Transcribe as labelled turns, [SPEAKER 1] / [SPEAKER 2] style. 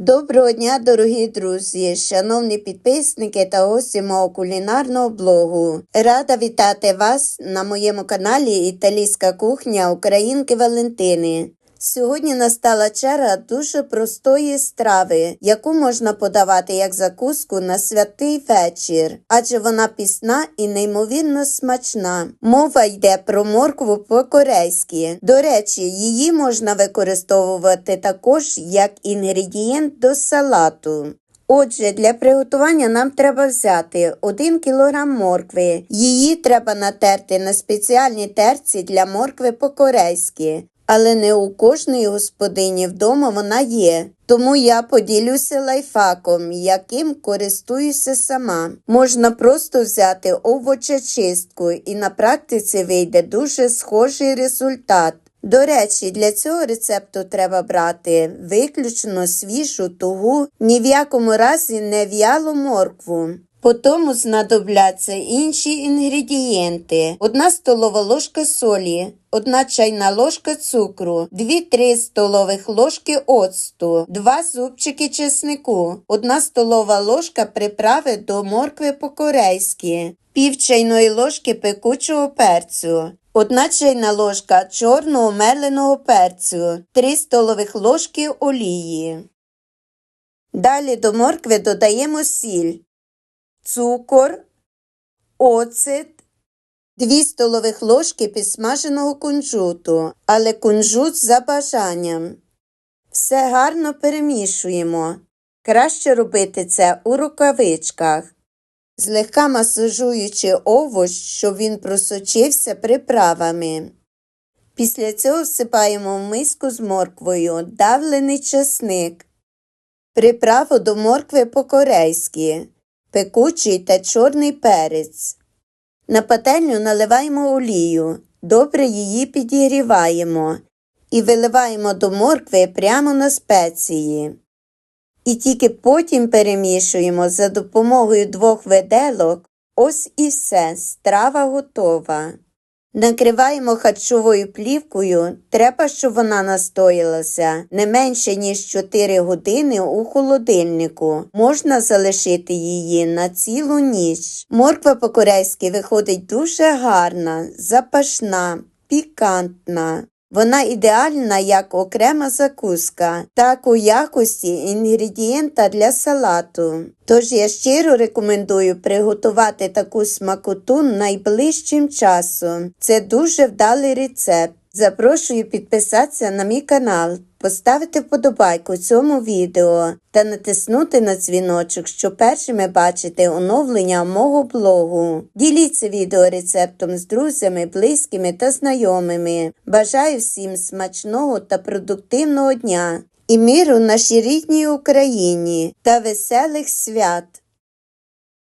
[SPEAKER 1] Доброго дня, дорогі друзі, шановні підписники та гості мого кулінарного блогу. Рада вітати вас на моєму каналі Італійська кухня Українки Валентини. Сьогодні настала черга дуже простої страви, яку можна подавати як закуску на святий вечір, адже вона пісна і неймовірно смачна. Мова йде про моркву по-корейськи. До речі, її можна використовувати також як інгредієнт до салату. Отже, для приготування нам треба взяти 1 кг моркви. Її треба натерти на спеціальній терці для моркви по-корейськи. Але не у кожної господині вдома вона є. Тому я поділюся лайфхаком, яким користуюся сама. Можна просто взяти овочечистку і на практиці вийде дуже схожий результат. До речі, для цього рецепту треба брати виключно свіжу тугу, ні в якому разі не в'ялу моркву. Потім знадобляться інші інгредієнти: 1 столова ложка солі, 1 чайна ложка цукру, 2-3 столових ложки оцту, 2 зубчики чеснику, 1 столова ложка приправи до моркви по-корейськи, пів чайної ложки пекучого перцю. 1 чайна ложка чорного меленого перцю, 3 столових ложки олії. Далі до моркви додаємо сіль цукор, оцет, 2 столових ложки підсмаженого кунжуту, але кунжут за бажанням. Все гарно перемішуємо. Краще робити це у рукавичках, злегка масажуючи овоч, щоб він просочився приправами. Після цього всипаємо в миску з морквою давлений часник, приправу до моркви по-корейськи пекучий та чорний перець. На пательню наливаємо олію, добре її підігріваємо і виливаємо до моркви прямо на спеції. І тільки потім перемішуємо за допомогою двох виделок. Ось і все, страва готова. Накриваємо харчовою плівкою, треба, щоб вона настоялася не менше, ніж 4 години у холодильнику. Можна залишити її на цілу ніч. Морква по-корейськи виходить дуже гарна, запашна, пікантна. Вона ідеальна як окрема закуска, так у якості інгредієнта для салату. Тож я щиро рекомендую приготувати таку смакоту найближчим часом. Це дуже вдалий рецепт. Запрошую підписатися на мій канал, поставити вподобайку цьому відео та натиснути на дзвіночок, щоб першими бачити оновлення мого блогу. Діліться відео рецептом з друзями, близькими та знайомими. Бажаю всім смачного та продуктивного дня і миру нашій рідній Україні та веселих свят!